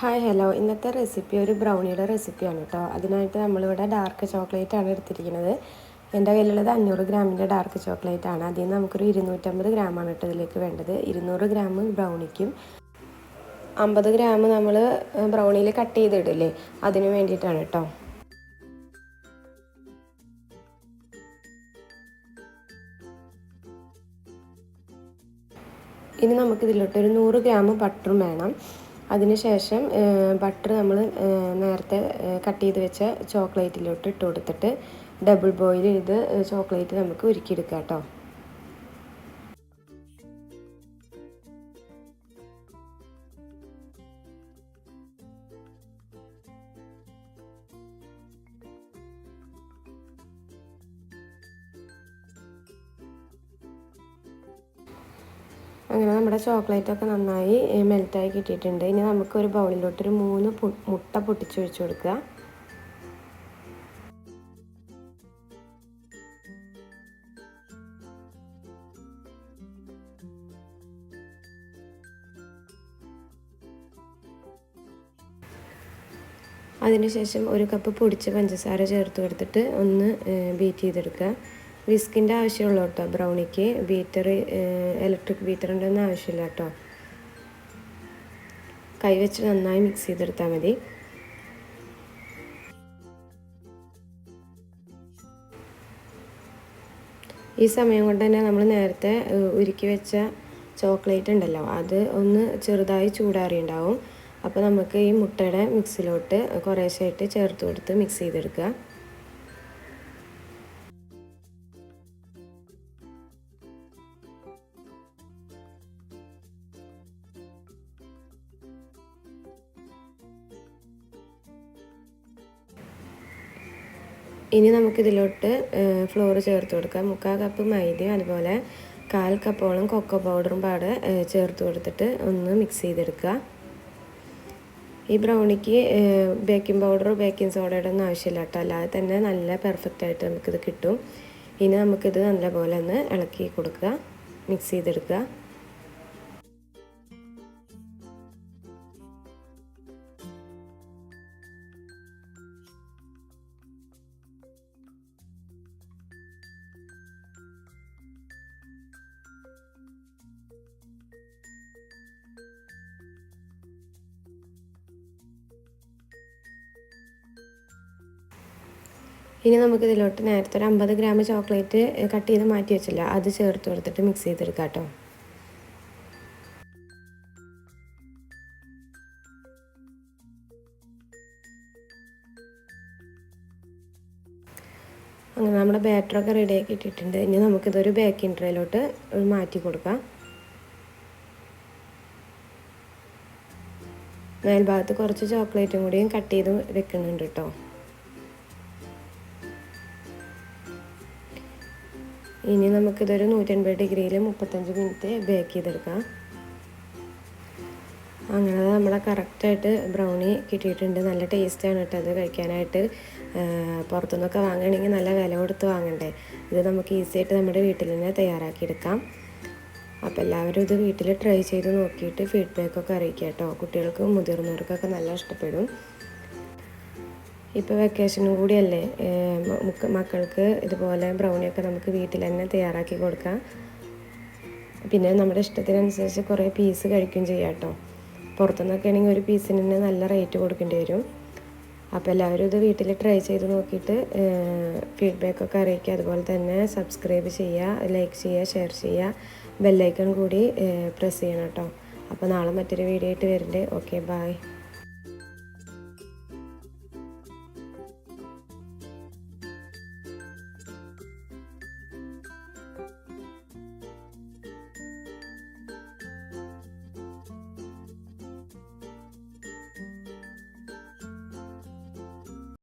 Hi hello ഇന്നത്തെ recipe ഒരു ബ്രൗണിയുടെ റെസിപ്പിയാണ് കേട്ടോ അതിനായിട്ട് നമ്മളിവിടെ ഡാർക്ക് ചോക്ലേറ്റ് ആണ് എടുത്തിരിക്കുന്നത്. എന്റെ കയ്യിലുള്ളത് അഞ്ഞൂറ് ഗ്രാമിന്റെ ഡാർക്ക് ചോക്ലേറ്റ് ആണ്. അതിൽ നിന്ന് നമുക്കൊരു ഇരുന്നൂറ്റമ്പത് ഗ്രാമാണ് കേട്ടോ ഇതിലേക്ക് വേണ്ടത്. ഇരുന്നൂറ് ഗ്രാം ബ്രൗണിക്കും അമ്പത് ഗ്രാം നമ്മൾ ബ്രൗണിയിൽ കട്ട് ചെയ്തിടില്ലേ? അതിന് വേണ്ടിയിട്ടാണ് കേട്ടോ ഇനി നമുക്കിതിലോട്ട് ഒരു നൂറ് ഗ്രാം ബട്ടറും വേണം. അതിനുശേഷം ബട്ടർ നമ്മൾ നേരത്തെ കട്ട് ചെയ്ത് വെച്ച ചോക്ലേറ്റിലോട്ട് ഇട്ട് കൊടുത്തിട്ട് ഡബിൾ ബോയിൽ ചെയ്ത് ചോക്ലേറ്റ് നമുക്ക് ഉരുക്കിയെടുക്കാം കേട്ടോ അങ്ങനെ നമ്മുടെ ചോക്ലേറ്റൊക്കെ നന്നായി മെൽറ്റായി കിട്ടിയിട്ടുണ്ട്. ഇനി നമുക്ക് ഒരു ബൗളിലോട്ട് ഒരു മൂന്ന് മുട്ട പൊട്ടിച്ചൊഴിച്ച് കൊടുക്കുക. അതിനുശേഷം ഒരു കപ്പ് പൊടിച്ച പഞ്ചസാര ചേർത്ത് കൊടുത്തിട്ട് ഒന്ന് ബീറ്റ് ചെയ്തെടുക്കുക. വിസ്കിന്റെ ആവശ്യമുള്ളൂ കേട്ടോ. ബ്രൗണിക്ക് ബീറ്റർ ഇലക്ട്രിക് ബീറ്ററിന്റെ ഒന്നും ആവശ്യമില്ല കേട്ടോ. കൈവച്ച് നന്നായി മിക്സ് ചെയ്തെടുത്താൽ മതി. ഈ സമയം കൊണ്ട് തന്നെ നമ്മൾ നേരത്തെ ഉരുക്കി വെച്ച ചോക്ലേറ്റ് ഉണ്ടല്ലോ അത് ഒന്ന് ചെറുതായി ചൂടാറിയുണ്ടാവും അപ്പോൾ നമുക്ക് ഈ മുട്ടയുടെ മിക്സിലോട്ട് കുറേശ്ശായിട്ട് ചേർത്ത് കൊടുത്ത് മിക്സ് ചെയ്തെടുക്കുക. ഇനി നമുക്കിതിലോട്ട് ഫ്ലോർ ചേർത്ത് കൊടുക്കാം. മുക്കാൽ കപ്പ് മൈദയും അതുപോലെ കാൽ കപ്പോളം കൊക്കോ പൗഡറും പാടെ ചേർത്ത് കൊടുത്തിട്ട് ഒന്ന് മിക്സ് ചെയ്തെടുക്കുക. ഈ ബ്രൗണിക്ക് ബേക്കിംഗ് പൗഡർ ബേക്കിംഗ് സോഡയുടെ ഒന്നും ആവശ്യമില്ല കേട്ടോ. അല്ലാതെ തന്നെ നല്ല പെർഫെക്റ്റ് ആയിട്ട് നമുക്കിത് കിട്ടും. ഇനി നമുക്കിത് നല്ലപോലെ ഒന്ന് ഇളക്കി കൊടുക്കുക മിക്സ് ചെയ്തെടുക്കുക. ഇനി നമുക്ക് ഇതിലോട്ട് നേരത്തെ ഒരു അമ്പത് ഗ്രാം ചോക്ലേറ്റ് കട്ട് ചെയ്ത് മാറ്റി വെച്ചില്ല. അത് ചേർത്ത് കൊടുത്തിട്ട് മിക്സ് ചെയ്തെടുക്കാം കേട്ടോ. അങ്ങനെ നമ്മുടെ ബാറ്ററൊക്കെ റെഡി ആക്കി ഇട്ടിട്ടുണ്ട്. ഇനി നമുക്കിതൊരു ബേക്കിംഗ് ട്രേയിലോട്ട് മാറ്റി കൊടുക്കാം. മേൽഭാഗത്ത് കുറച്ച് ചോക്ലേറ്റും കൂടിയും കട്ട് ചെയ്ത് വെക്കുന്നുണ്ട് കേട്ടോ. ഇനി നമുക്കിതൊരു നൂറ്റൻപത് ഡിഗ്രിയിൽ മുപ്പത്തഞ്ച് മിനിറ്റ് ബേക്ക് ചെയ്തെടുക്കാം. അങ്ങനെ നമ്മളെ കറക്റ്റായിട്ട് ബ്രൗണി കിട്ടിയിട്ടുണ്ട്. നല്ല ടേസ്റ്റാണ് കേട്ടോ അത് കഴിക്കാനായിട്ട്. പുറത്തുനിന്നൊക്കെ വാങ്ങണമെങ്കിൽ നല്ല വില കൊടുത്ത് വാങ്ങണ്ടേ? ഇത് നമുക്ക് ഈസി ആയിട്ട് നമ്മുടെ വീട്ടിൽ തന്നെ തയ്യാറാക്കിയെടുക്കാം. അപ്പോൾ എല്ലാവരും ഇത് വീട്ടിൽ ട്രൈ ചെയ്ത് നോക്കിയിട്ട് ഫീഡ്ബാക്കൊക്കെ അറിയിക്കുക കേട്ടോ. കുട്ടികൾക്കും മുതിർന്നവർക്കൊക്കെ നല്ല ഇഷ്ടപ്പെടും. ഇപ്പോൾ വെക്കേഷനും കൂടിയല്ലേ? മക്കൾക്ക് ഇതുപോലെ ബ്രൗണിയൊക്കെ നമുക്ക് വീട്ടിൽ തന്നെ തയ്യാറാക്കി കൊടുക്കാം. പിന്നെ നമ്മുടെ ഇഷ്ടത്തിനനുസരിച്ച് കുറേ പീസ് കഴിക്കുകയും ചെയ്യാം കേട്ടോ. പുറത്തുനിന്നൊക്കെ ആണെങ്കിൽ ഒരു പീസിന് തന്നെ നല്ല റേറ്റ് കൊടുക്കേണ്ടി വരും. അപ്പോൾ എല്ലാവരും ഇത് വീട്ടിൽ ട്രൈ ചെയ്ത് നോക്കിയിട്ട് ഫീഡ്ബാക്കൊക്കെ അറിയിക്കുക. അതുപോലെ തന്നെ സബ്സ്ക്രൈബ് ചെയ്യുക ലൈക്ക് ചെയ്യുക ഷെയർ ചെയ്യുക. ബെല്ലൈക്കൺ കൂടി പ്രസ് ചെയ്യണം കേട്ടോ. അപ്പോൾ നാളെ മറ്റൊരു വീഡിയോ ആയിട്ട് വരുന്നുണ്ട് ഓക്കെ ബായ്